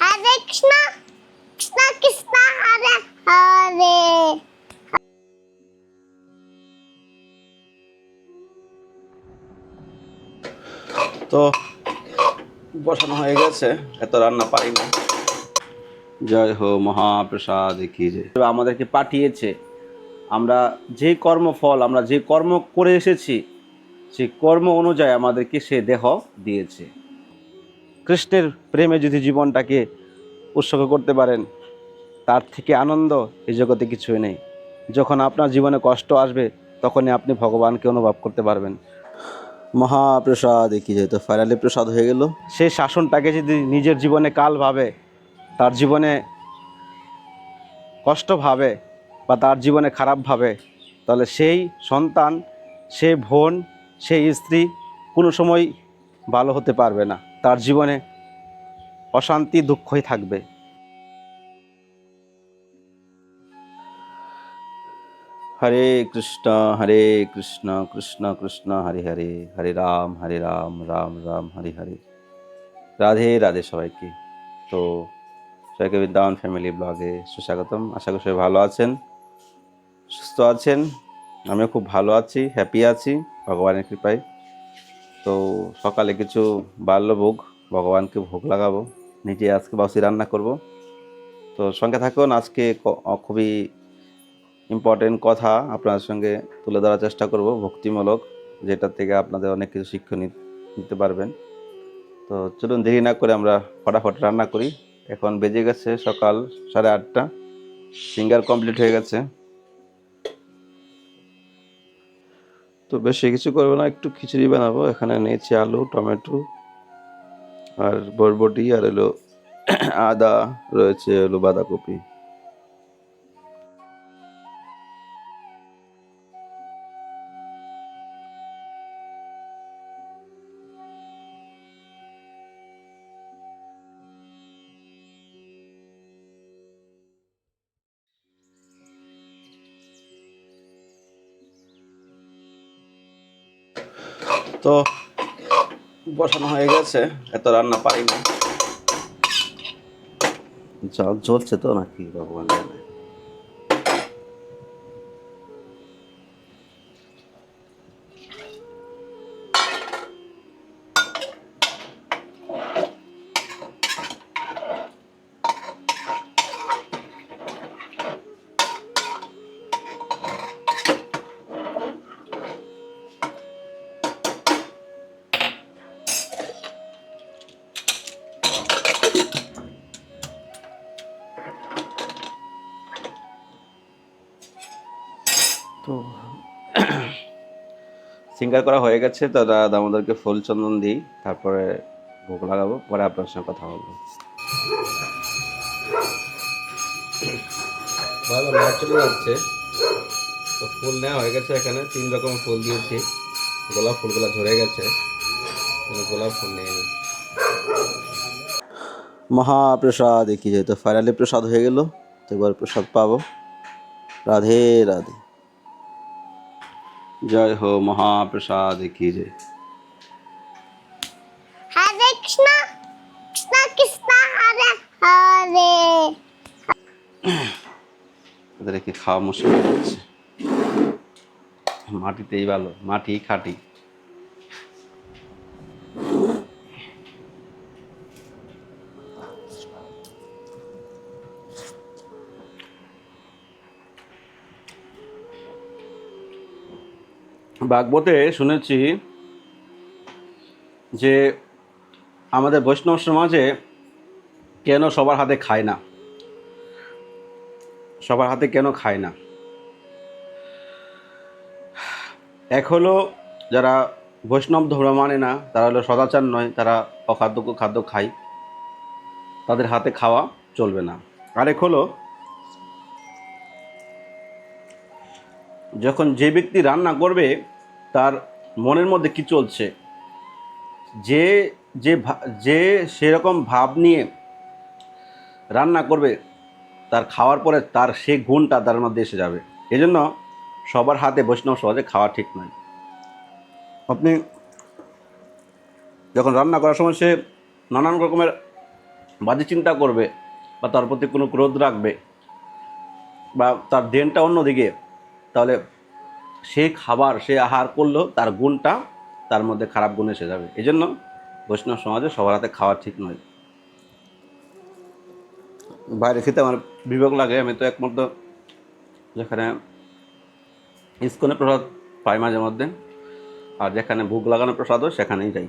হরে কৃষ্ণ কৃষ্ণ কৃষ্ণ হরে হরে তো বসানো হয়ে গেছে, এত রান্না পারি না। জয় হো মহাপ্রসাদ কি যে। আমাদেরকে পাঠিয়েছে, আমরা যে কর্মফল, আমরা যে কর্ম করে এসেছি, সেই কর্ম অনুযায়ী আমাদেরকে সে দেহ দিয়েছে। কৃষ্ণের প্রেমে যদি জীবনটাকে উৎসর্গ করতে পারেন তার থেকে আনন্দ এই জগতে কিছুই নেই। যখন আপনার জীবনে কষ্ট আসবে তখনই আপনি ভগবানকে অনুভব করতে পারবেন। মহাপ্রসাদ কি যেহেতু ফাইনালি প্রসাদ হয়ে গেল। সেই শাসনটাকে যদি নিজের জীবনে কাল ভাবে তার জীবনে কষ্ট ভাবে বা তার জীবনে খারাপ ভাবে তাহলে সেই সন্তান সে বোন সেই স্ত্রী কোনো সময় ভালো হতে পারবে না। তার জীবনে অশান্তি দুঃখই থাকবে। হরে কৃষ্ণ হরে কৃষ্ণ কৃষ্ণ কৃষ্ণ, হরে হরে হরে রাম হরে রাম রাম রাম, হরে হরে। রাধে রাধে সবাইকে। তো সবাইকে বৃন্দাবন ফ্যামিলি ব্লগে সুস্বাগতম। আশা করি সবাই ভালো আছেন, সুস্থ আছেন। আমিও খুব ভালো আছি, হ্যাপি আছি, ভগবানের কৃপায়। তো সকালে কিছু বাল্যভোগ, ভগবানকে ভোগ লাগাবো। নিজে আজকে বাসি রান্না করব। তো সঙ্গে থাকুন, আজকে খুবই ইম্পর্টেন্ট কথা আপনার সঙ্গে তুলে ধরার চেষ্টা করব, ভক্তিমূলক, যেটা থেকে আপনাদের অনেক কিছু শিক্ষা নিতে পারবেন। তো চলুন দেরি না করে আমরা ফটাফট রান্না করি। এখন বেজে গেছে সকাল সাড়ে আটটা। সিঙ্গার কমপ্লিট হয়ে গেছে। তো বেশি কিছু করব না, একটু খিচুড়ি বানাবো। এখানে নিয়েছি আলু, টমেটো, আর বরবটি, আর এলো আদা, রয়েছে এলো বাঁধাকপি। তো বসানো হয়ে গেছে। এত রান্না পারি না। জল জ্বলছে তো নাকি ভগবান জানে। সিঙ্গার করা হয়ে গেছে তো দামোদরকে ফুল চন্দন দিই তারপরে ভোগ লাগাবো পরে আপনার সঙ্গে কথা বলব। ভালো চলে যাচ্ছে তো ফুল নেওয়া হয়ে গেছে এখানে তিন রকম ফুল দিয়েছি। গোলাপ ফুলগুলো ঝরে গেছে গোলাপ ফুল নেই মহাপ্রসাদ কি যেহেতু ফাইনালি প্রসাদ হয়ে গেল তো এবার প্রসাদ পাবো। রাধে রাধে। জয় হো মহাপ্রসাদ কি জয়। হরে কৃষ্ণ কৃষ্ণ কৃষ্ণ হরে হরে। ওদেরকে খাওয়া মুশকিল হয়ে যাচ্ছে মাটিতেই ভালো মাটি খাটি। ভাগবতে শুনেছি যে আমাদের বৈষ্ণব সমাজে কেন সবার হাতে খায় না? সবার হাতে কেন খায় না? এক হলো যারা বৈষ্ণব ধর্ম মানে না, তারা হলো সদাচার নয়, তারা অখাদ্য খাদ্য খায়। তাদের হাতে খাওয়া চলবে না। আরেক হলো যখন যে ব্যক্তি রান্না করবে তার মনের মধ্যে কি চলছে? যে যে যে সেরকম ভাব নিয়ে রান্না করবে, তার খাওয়ার পরে তার সেই গুণটা তার মধ্যে এসে যাবে। এজন্য সবার হাতে বৈষ্ণব সহজে খাওয়া ঠিক নয়। আপনি যখন রান্না করার সময় সে নানান রকমের বাজে চিন্তা করবে বা তার প্রতি কোনো ক্রোধ রাখবে বা তার দেনটা অন্যদিকে, তাহলে সেই খাবার, সে আহার করলেও তার গুণটা তার মধ্যে খারাপ গুণ এসে যাবে। এই জন্য বৈষ্ণব সমাজে সবার হাতে খাওয়া ঠিক নয়। বাইরে খেতে আমার বিবেক লাগে, আমি তো একমাত্র যেখানে ইস্কনে প্রসাদ পাই মাঝে মধ্যে, আর যেখানে ভোগ লাগানো প্রসাদও সেখানেই যাই।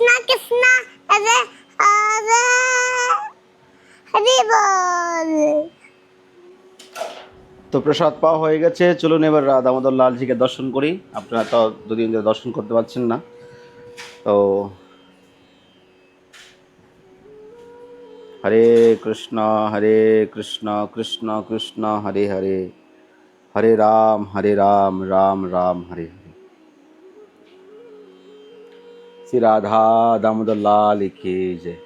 Krishna Krishna Krishna Hare Hare Hare তো প্রসাদ পাওয়া হয়ে গেছে। চলুন এবার দামোদর লালজিকে দর্শন করি। আপনারা তো দুদিন ধরে দর্শন করতে পারছেন না। তো হরে কৃষ্ণ হরে কৃষ্ণ কৃষ্ণ কৃষ্ণ, হরে হরে। হরে রাম হরে রাম রাম রাম, হরে হরে। শ্রী রাধা দামোদর লাল কি জয়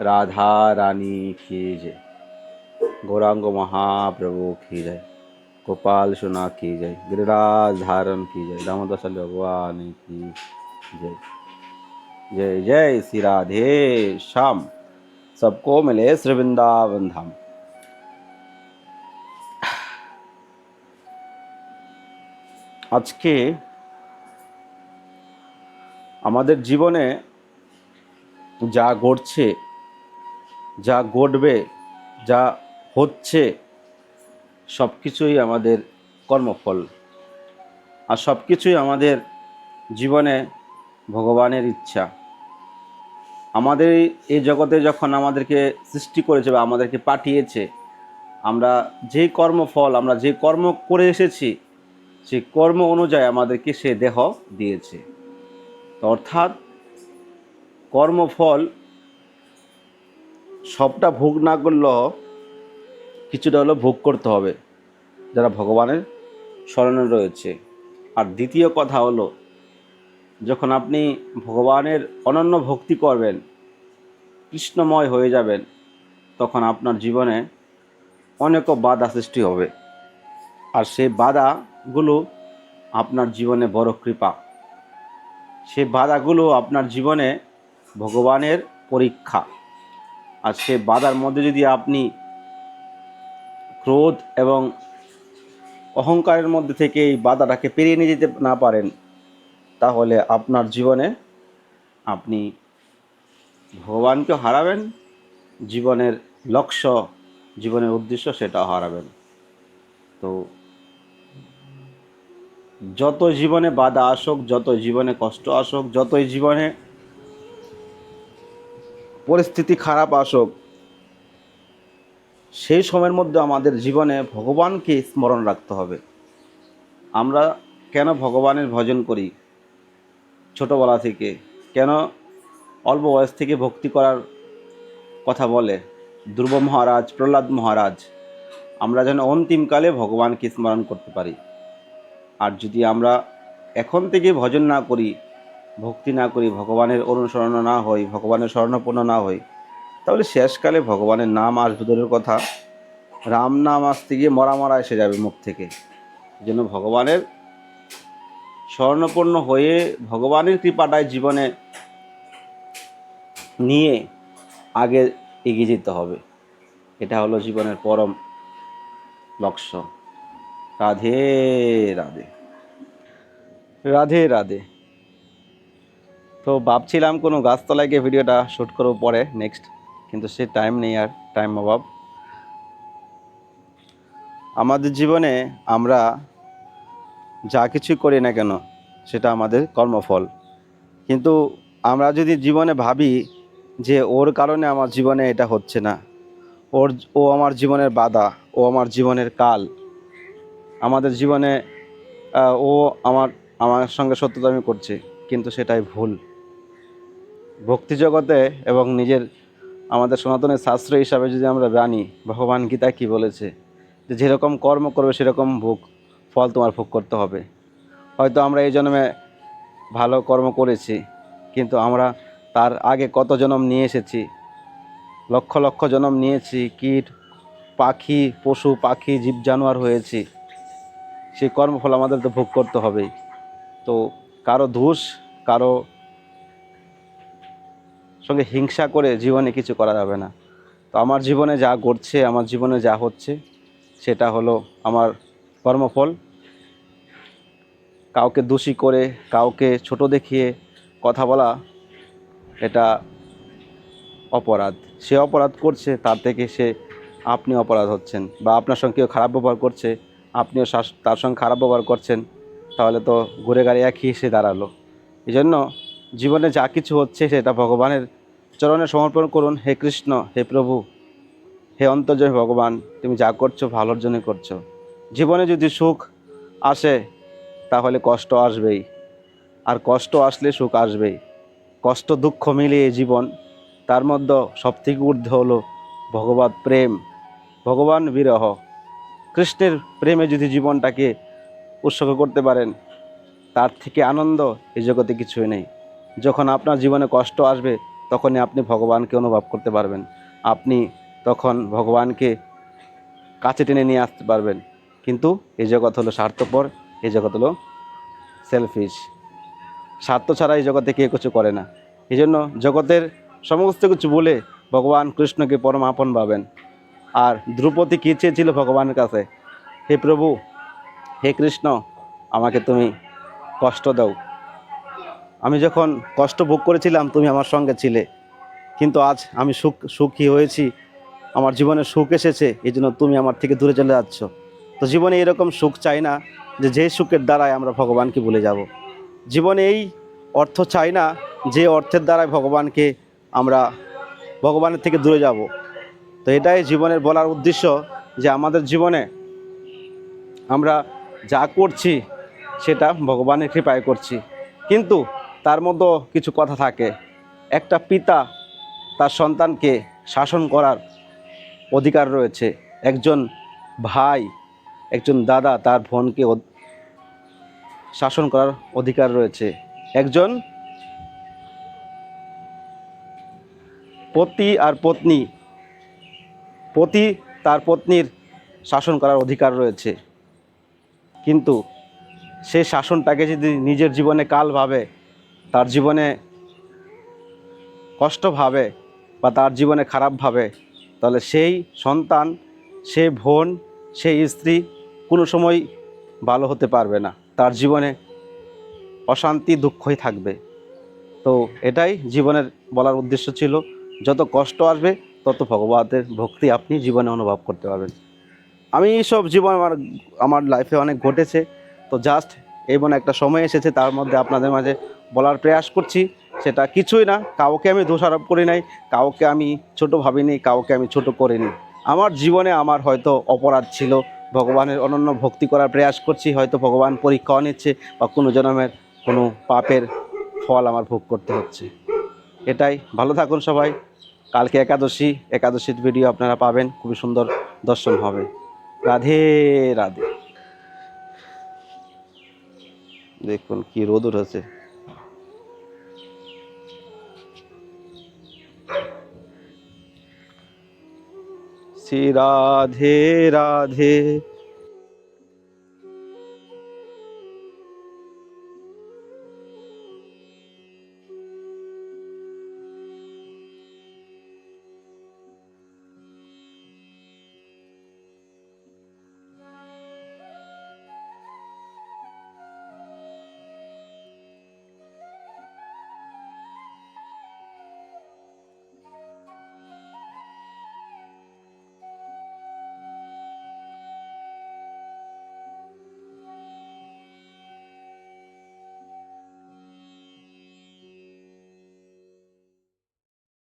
রাধা রানী কি জয় गौरांग महाप्रभु की जय गोपाल सुना की जय गिरिराज धारण की जय दामोदर सल भगवान की जय जय जय श्री राधे श्याम सबको मिले श्री वृंदावन धाम আজকে আমাদের জীবনে যা ঘটছে, যা ঘটবে, যা হচ্ছে সব কিছুই আমাদের কর্মফল। আর সব কিছুই আমাদের জীবনে ভগবানের ইচ্ছা। আমাদের এই- জগতে যখন আমাদেরকে সৃষ্টি করেছে বা আমাদেরকে পাঠিয়েছে, আমরা যে কর্মফল, আমরা যে কর্ম করে এসেছি, সেই কর্ম অনুযায়ী আমাদেরকে সে দেহ দিয়েছে। অর্থাৎ কর্মফল সবটা ভোগ না করলেও কিছুটা হলেও ভোগ করতে হবে, যারা ভগবানের স্মরণে রয়েছে। আর দ্বিতীয় কথা হলো, যখন আপনি ভগবানের অনন্য ভক্তি করবেন, কৃষ্ণময় হয়ে যাবেন, তখন আপনার জীবনে অনেক বাধা সৃষ্টি হবে। আর সেই বাধাগুলো আপনার জীবনে বড় কৃপা। সেই বাধাগুলো আপনার জীবনে ভগবানের পরীক্ষা। আর সে বাধার মধ্যে যদি আপনি ক্রোধ এবং অহংকারের মধ্যে থেকে এই বাধাটাকে পেরিয়ে নিয়ে যেতে না পারেন, তাহলে আপনার জীবনে আপনি ভগবানকে হারাবেন, জীবনের লক্ষ্য, জীবনের উদ্দেশ্য সেটা হারাবেন। তো যত জীবনে বাধা আসুক, যত জীবনে কষ্ট আসুক, যতই জীবনে পরিস্থিতি খারাপ আসুক, সেই সময়ের মধ্যে আমাদের জীবনে ভগবানকে স্মরণ রাখতে হবে। আমরা কেন ভগবানের ভজন করি ছোটোবেলা থেকে? কেন অল্প বয়স থেকে ভক্তি করার কথা বলে? ধ্রুব মহারাজ, প্রহ্লাদ মহারাজ, আমরা যেন অন্তিমকালে ভগবানকে স্মরণ করতে পারি। আর যদি আমরা এখন থেকে ভজন না করি, ভক্তি না করি, ভগবানের অনুসরণ না হই ভগবানের স্বর্ণপূর্ণ না হই তাহলে শেষকালে ভগবানের নাম আসবে দূরের কথা। রাম নাম আসতে গিয়ে মরা মরা এসে যাবে মুখ থেকে। যেন ভগবানের স্বর্ণপূর্ণ হয়ে ভগবানের কৃপাটায় জীবনে নিয়ে আগে এগিয়ে যেতে হবে। এটা হলো জীবনের পরম লক্ষ্য। রাধে রাধে। রাধে রাধে। তো ভাবছিলাম কোনো গাছতলায় গিয়ে ভিডিওটা শ্যুট করব পরে নেক্সট কিন্তু সে টাইম নেই আর টাইম অভাব। আমাদের জীবনে আমরা যা কিছু করি না কেন, সেটা আমাদের কর্মফল। কিন্তু আমরা যদি জীবনে ভাবি যে ওর কারণে আমার জীবনে এটা হচ্ছে না, ওর, ও আমার জীবনের বাধা, ও আমার জীবনের কাল আমাদের জীবনে ও আমার আমার সঙ্গে সত্যতামি করছে, কিন্তু সেটাই ভুল। ভক্তি জগতে এবং নিজের, আমাদের সনাতনের শাস্ত্র হিসাবে যদি আমরা জানি, ভগবান গীতা কি বলেছে, যে যেরকম কর্ম করবে সেরকম ভোগ, ফল তোমার ভোগ করতে হবে। হয়তো আমরা এই জন্মে ভালো কর্ম করেছি, কিন্তু আমরা তার আগে কত জন্ম নিয়ে এসেছি, লক্ষ লক্ষ জন্ম নিয়েছি, কীট, পাখি, পশু, পাখি, জীব, জানোয়ার হয়েছি। সেই কর্মফল আমাদের তো ভোগ করতে হবেই। তো কারও দোষ, কারও সঙ্গে হিংসা করে জীবনে কিছু করা যাবে না। তো আমার জীবনে যা ঘটছে, আমার জীবনে যা হচ্ছে, সেটা হলো আমার কর্মফল। কাউকে দোষী করে, কাউকে ছোট দেখিয়ে কথা বলা, এটা অপরাধ। সে অপরাধ করছে, তার থেকে সে আপনি অপরাধ হচ্ছেন বা আপনার সঙ্গে কেউ খারাপ ব্যবহার করছে আপনিও তার সঙ্গে খারাপ ব্যবহার করছেন, তাহলে তো ঘুরে গাড়ি একই এসে দাঁড়াল। এই জন্য জীবনে যা কিছু হচ্ছে সেটা ভগবানের চরণে সমর্পণ করুন। হে কৃষ্ণ, হে প্রভু, হে অন্তর্জয় ভগবান, তুমি যা করছ ভালোর জন্য করছ। জীবনে যদি সুখ আসে, তাহলে কষ্ট আসবেই। আর কষ্ট আসলে সুখ আসবেই। কষ্ট, দুঃখ মিলিয়ে জীবন, তার মধ্যে সবথেকে ঊর্ধ্ব হলো ভগবত প্রেম। ভগবান বিরহ। কৃষ্ণের প্রেমে যদি জীবনটাকে উৎসর্গ করতে পারেন, তার থেকে আনন্দ এই জগতে কিছুই নেই। যখন আপনার জীবনে কষ্ট আসবে, তখনই আপনি ভগবানকে অনুভব করতে পারবেন। আপনি তখন ভগবানকে কাছে টেনে নিয়ে আসতে পারবেন। কিন্তু এই জগৎ হলো স্বার্থপর, এই জগৎ হলো সেলফিশ স্বার্থ ছাড়া এই জগতে কেউ কিছু করে না। এই জন্য জগতের সমস্ত কিছু বলে ভগবান কৃষ্ণকে পরম আপন ভাবেন। আর দ্রৌপদী কী চেয়েছিল ভগবানের কাছে? হে প্রভু, হে কৃষ্ণ, আমাকে তুমি কষ্ট দাও। আমি যখন কষ্ট ভোগ করেছিলাম, তুমি আমার সঙ্গে ছিলে। কিন্তু আজ আমি সুখ, সুখী হয়েছি। আমার জীবনে সুখ এসেছে এই জন্য তুমি আমার থেকে দূরে চলে যাচ্ছ। তো জীবনে এরকম সুখ চাই না যে যে সুখের দ্বারাই আমরা ভগবানকে ভুলে যাব। জীবনে এই অর্থ চাই না যে, অর্থের দ্বারাই ভগবানকে আমরা ভগবানের থেকে দূরে যাব। তো এটাই জীবনের বলার উদ্দেশ্য যে আমাদের জীবনে আমরা যা করছি সেটা ভগবানের কৃপায় করছি। কিন্তু তার মধ্যে কিছু কথা থাকে। একটা পিতা তার সন্তানকে শাসন করার অধিকার রয়েছে। একজন ভাই, একজন দাদা তার বোনকে শাসন করার অধিকার রয়েছে। একজন পতি আর পত্নী পতি, তার পত্নীর শাসন করার অধিকার রয়েছে। কিন্তু সে শাসনটাকে যদি নিজের জীবনে কাল ভাবে, তার জীবনে কষ্ট ভাবে বা তার জীবনে খারাপ ভাবে, তাহলে সেই সন্তান, সে বোন, সেই স্ত্রী কোনো সময় ভালো হতে পারবে না। তার জীবনে অশান্তি, দুঃখই থাকবে। তো এটাই জীবনের বলার উদ্দেশ্য ছিল। যত কষ্ট আসবে তত ভগবানের ভক্তি আপনি জীবনে অনুভব করতে পারবেন। আমি সব জীবন আমার আমার লাইফে অনেক ঘটেছে। তো জাস্ট মনে একটা সময় এসেছে, তার মধ্যে আপনাদের মাঝে বলার প্রয়াস করছি। সেটা কিছুই না, কাউকে আমি দোষারোপ করি নাই, কাউকে আমি ছোট ভাবিনি, কাউকে আমি ছোট করিনি। আমার জীবনে আমার হয়তো অপরাধ ছিল, ভগবানের অনন্য ভক্তি করার প্রয়াস করছি, হয়তো ভগবান পরীক্ষাও নিচ্ছে বা কোনো জন্মের কোনো পাপের ফল আমার ভোগ করতে হচ্ছে। এটাই, ভালো থাকুন সবাই। কালকে একাদশী, একাদশীর ভিডিও আপনারা পাবেন, খুবই সুন্দর দর্শন হবে। রাধে রাধে। দেখুন কি রোদ উঠেছে। শ্রী রাধে রাধে।